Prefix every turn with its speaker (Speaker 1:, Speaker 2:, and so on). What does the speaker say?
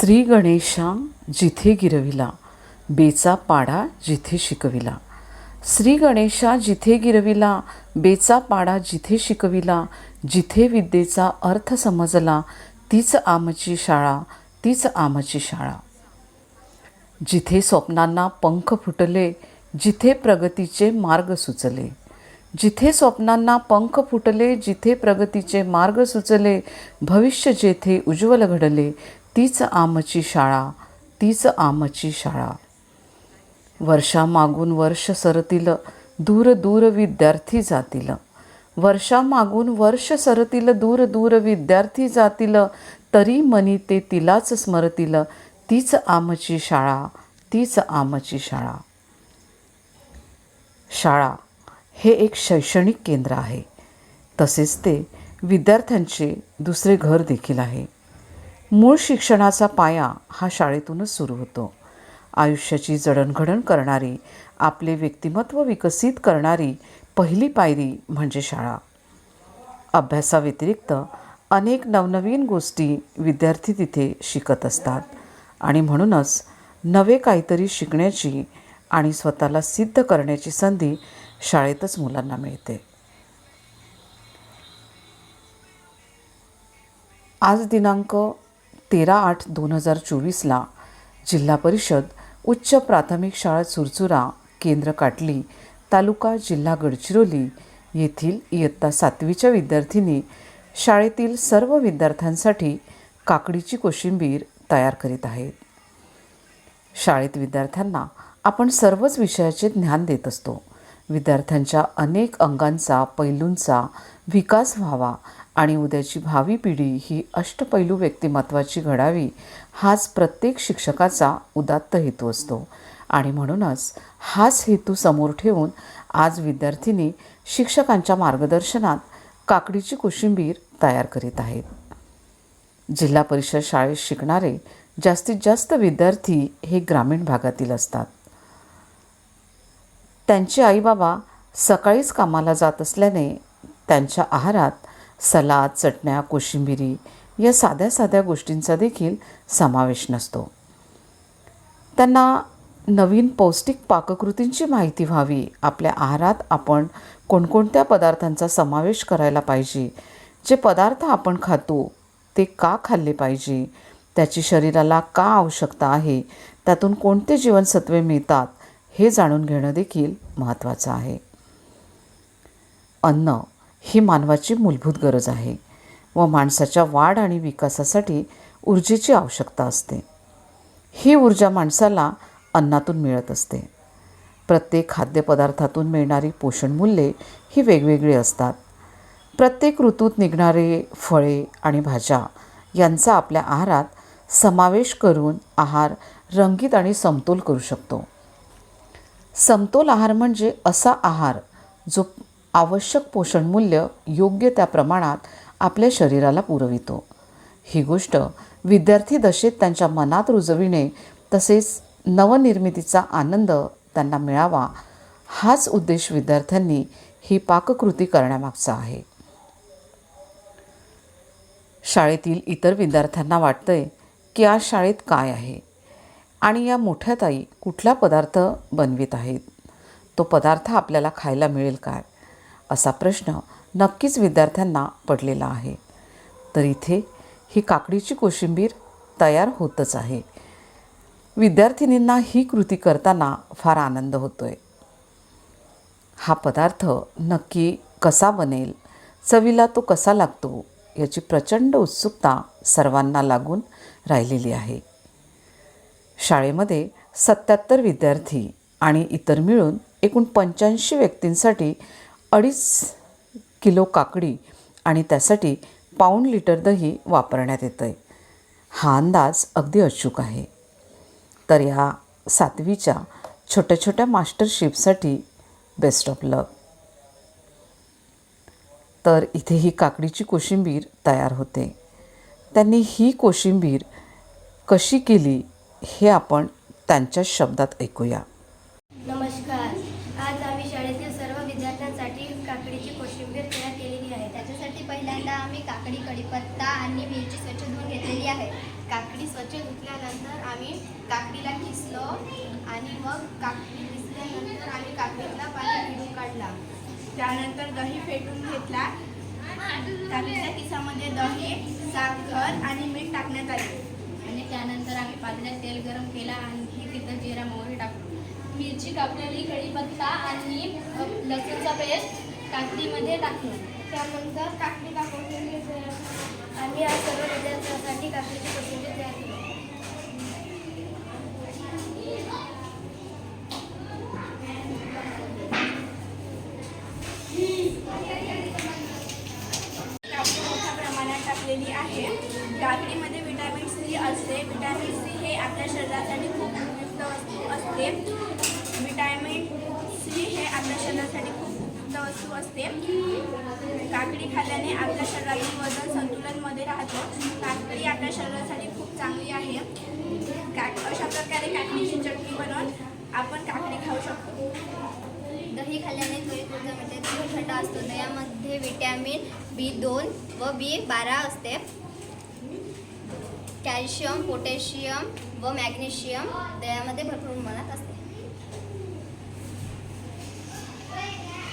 Speaker 1: श्री गणेशा जिथे गिरविला बेचा पाडा जिथे शिकविला. श्री गणेशा जिथे गिरविला बेचा पाडा जिथे शिकविला जिथे विद्येचा अर्थ समजला तीच आमची शाळा तीच आमची शाळा. जिथे स्वप्नांना पंख फुटले जिथे प्रगतीचे मार्ग सुचले. जिथे स्वप्नांना पंख फुटले जिथे प्रगतीचे मार्ग सुचले भविष्य जेथे उज्ज्वल घडले तीच आमची शाळा तीच आमची शाळा. वर्षामागून वर्ष सरतील दूर दूर विद्यार्थी जातील. वर्षामागून वर्ष सरतील दूर दूर विद्यार्थी जातील. तरी मनी ते तिलाच स्मरतील तीच आमची शाळा तीच आमची शाळा. शाळा हे एक शैक्षणिक केंद्र आहे. तसेच ते विद्यार्थ्यांचे दुसरे घर देखील आहे. मूळ शिक्षणाचा पाया हा शाळेतूनच सुरू होतो. आयुष्याची जडणघडण करणारी आपले व्यक्तिमत्व विकसित करणारी पहिली पायरी म्हणजे शाळा. अभ्यासाव्यतिरिक्त अनेक नवनवीन गोष्टी विद्यार्थी तिथे शिकत असतात आणि म्हणूनच नवे काहीतरी शिकण्याची आणि स्वतःला सिद्ध करण्याची संधी शाळेतच मुलांना मिळते. आज दिनांक तेरा आठ दोन हजार चोवीसला जिल्हा परिषद उच्च प्राथमिक शाळा चुरचुरा केंद्र काटली तालुका जिल्हा गडचिरोली येथील इयत्ता सातवीच्या विद्यार्थिनी शाळेतील सर्व विद्यार्थ्यांसाठी काकडीची कोशिंबीर तयार करीत आहेत. शाळेत विद्यार्थ्यांना आपण सर्वच विषयाचे ज्ञान देत असतो. विद्यार्थ्यांच्या अनेक अंगांचा पैलूंचा विकास व्हावा आणि उद्याची भावी पिढी ही अष्टपैलू व्यक्तिमत्वाची घडावी हाच प्रत्येक शिक्षकाचा उदात्त हेतू असतो. आणि म्हणूनच हाच हेतू समोर ठेवून आज विद्यार्थिनी शिक्षकांच्या मार्गदर्शनात काकडीची कोशिंबीर तयार करीत आहेत. जिल्हा परिषद शाळेत शिकणारे जास्तीत जास्त विद्यार्थी हे ग्रामीण भागातील असतात. त्यांचे आईबाबा सकाळीच कामाला जात असल्याने त्यांच्या आहारात सलाद चटण्या कोशिंबिरी या साध्या साध्या गोष्टींचा देखील समावेश नसतो. त्यांना नवीन पौष्टिक पाककृतींची माहिती व्हावी. आपल्या आहारात आपण कोणकोणत्या पदार्थांचा समावेश करायला पाहिजे? जे पदार्थ आपण खातो ते का खाल्ले पाहिजे? त्याची शरीराला का आवश्यकता आहे? त्यातून कोणते जीवनसत्वे मिळतात? हे जाणून घेणं देखील महत्त्वाचं आहे. अन्न. ही मानवाची मूलभूत गरज आहे व माणसाच्या वाढ आणि विकासासाठी ऊर्जेची आवश्यकता असते. ही ऊर्जा माणसाला अन्नातून मिळत असते. प्रत्येक खाद्यपदार्थातून मिळणारी पोषण मूल्ये ही वेगवेगळी असतात. प्रत्येक ऋतूत निघणारे फळे आणि भाज्या यांचा आपल्या आहारात समावेश करून आहार रंगीत आणि समतोल करू शकतो. समतोल आहार म्हणजे असा आहार जो आवश्यक पोषणमूल्य योग्य त्या प्रमाणात आपल्या शरीराला पुरवितो. ही गोष्ट विद्यार्थी दशेत त्यांच्या मनात रुजविणे तसेच नवनिर्मितीचा आनंद त्यांना मिळावा हाच उद्देश विद्यार्थ्यांनी ही पाककृती करण्यामागचा आहे. शाळेतील इतर विद्यार्थ्यांना वाटतंय की आज शाळेत काय आहे आणि या मोठ्या ताई कुठला पदार्थ बनवित आहेत? तो पदार्थ आपल्याला खायला मिळेल काय? असा प्रश्न नक्कीच विद्यार्थ्यांना पडलेला आहे. तर इथे ही काकडीची कोशिंबीर तयार होतच आहे. विद्यार्थिनींना ही कृती करताना फार आनंद होतो आहे हा पदार्थ नक्की कसा बनेल चवीला तो कसा लागतो याची प्रचंड उत्सुकता सर्वांना लागून राहिलेली आहे. शाळेमध्ये सत्याहत्तर विद्यार्थी आणि इतर मिळून एकूण पंच्याऐंशी व्यक्तींसाठी अडीच किलो काकडी आणि त्यासाठी पाऊण लिटर दही वापरण्यात येतं आहे हा अंदाज अगदी अचूक आहे. तर या सातवीच्या छोट्या छोट्या मास्टरशिपसाठी बेस्ट ऑफ लक तर इथे ही काकडीची कोशिंबीर तयार होते. त्यांनी ही कोशिंबीर कशी केली हे आपण त्यांच्या शब्दात ऐकूया.
Speaker 2: आहे. काकडी स्वच्छ आहे काकडी स्वच्छ धुतल्यानंतर आम्ही काकडीला किसलो आणि मग काकडी किसल्यानंतर आम्ही काकडीतला पाणी पिळून काढला.
Speaker 3: त्यानंतर दही फेटून घेतला. काकडीच्या किसामध्ये दही साखर आणि मीठ टाकण्यात आले.
Speaker 2: आणि त्यानंतर आम्ही पातेल्यात तेल गरम केला आणि तिथं जिरा मोहरी टाकलो मिरची कापलेली कढीपत्ता आणि लसूणचा पेस्ट काकडीमध्ये टाकलो त्यानंतर काकडी कापलेली आम्ही आज सर्व विद्यार्थ्यांसाठी काकडीची पसंती तयार केली.
Speaker 3: काकडी मोठ्या प्रमाणात टाकलेली आहे. काकडीमध्ये विटॅमिन सी असते. विटॅमिन सी हे आपल्या शरीरासाठी खूप उपयुक्त वस्तू असते. विटॅमिन सी हे आपल्या शरीरासाठी खूप उपयुक्त वस्तू असते. काकडी खाल्ल्याने आपल्या शरीरातील वजन संतुलनमध्ये राहतं. काकडी आपल्या शरीरासाठी खूप चांगली आहे. काक अशा प्रकारे काकडीची चटणी बनवून आपण काकडी खाऊ शकतो.
Speaker 2: दही खाल्ल्याने त्वरित थंड असतो. दह्यामध्ये विटॅमिन बी दोन व बी बारा असते. कॅल्शियम पोटॅशियम व मॅग्नेशियम दह्यामध्ये भरपूर प्रमाणात असते.